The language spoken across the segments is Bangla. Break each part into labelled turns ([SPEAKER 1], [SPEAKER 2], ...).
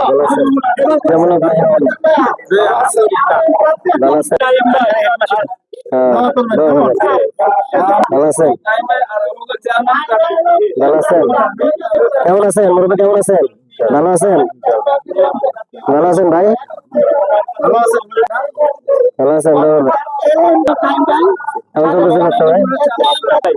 [SPEAKER 1] ভালো আছেন কেমন আপনি ভালো আছেন হ্যাঁ, দোয়া করবেন। ভালো আছেন ভালো আছেন কেমন আছেন মুরব্বী কেমন আছেন ভালো আছেন ভালো আছেন ভাই ভালো আছেন দোয়া করবেন। কেমন চলতেছে ব্যবসা ভাই
[SPEAKER 2] ছাত্র নেতা
[SPEAKER 1] ভালো আছেন? ভালো আছেন? ভালো আছেন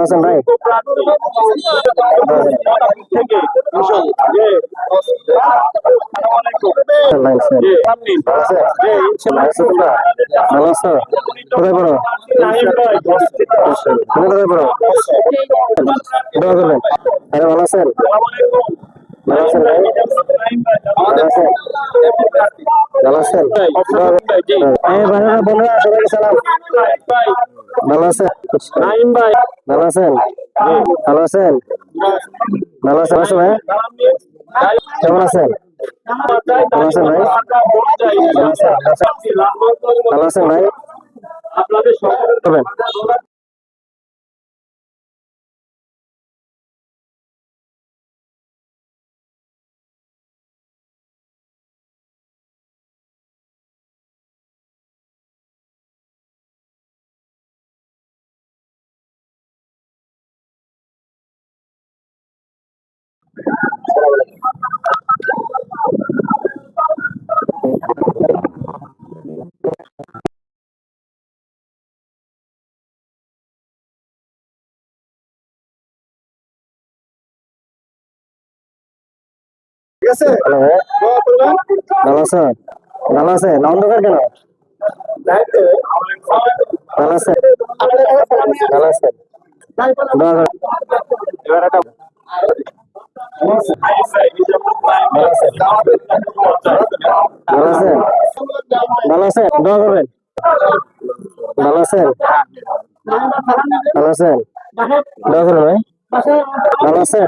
[SPEAKER 1] হ্যাঁ আছেন ভাই ভালো আছেন ভালো আছেন ভালো আছো ভালো আছো কোথায় পড়ো তুমি কোথায় পড়ো দোয়া করবেন আরে ভালো আছেন ভালো আছেন ভাই ভালো আছেন ভালো আছেন বন্ধুরা সবাইকে সালাম ভালো আছেন? ভালো আছেন? ভালো আছেন? ভালো আছেন আসো ভাই। কেমন আছেন? ভালো আছেন ভাই? ভালো আছেন ভাই?
[SPEAKER 2] আপনাদের
[SPEAKER 1] হ্যালো ভাই ভালো আছেন? ভালো আছেন? অন্ধকার কেন ভালো আছেন ভালো আছেন দোয়া করবেন। এবার একটা ভালো আছেন ভালো আছেন ভালো আছেন দোয়া করবেন। ভালো আছেন ভালো আছেন দোয়া করবেন ভাই। ভালো আছেন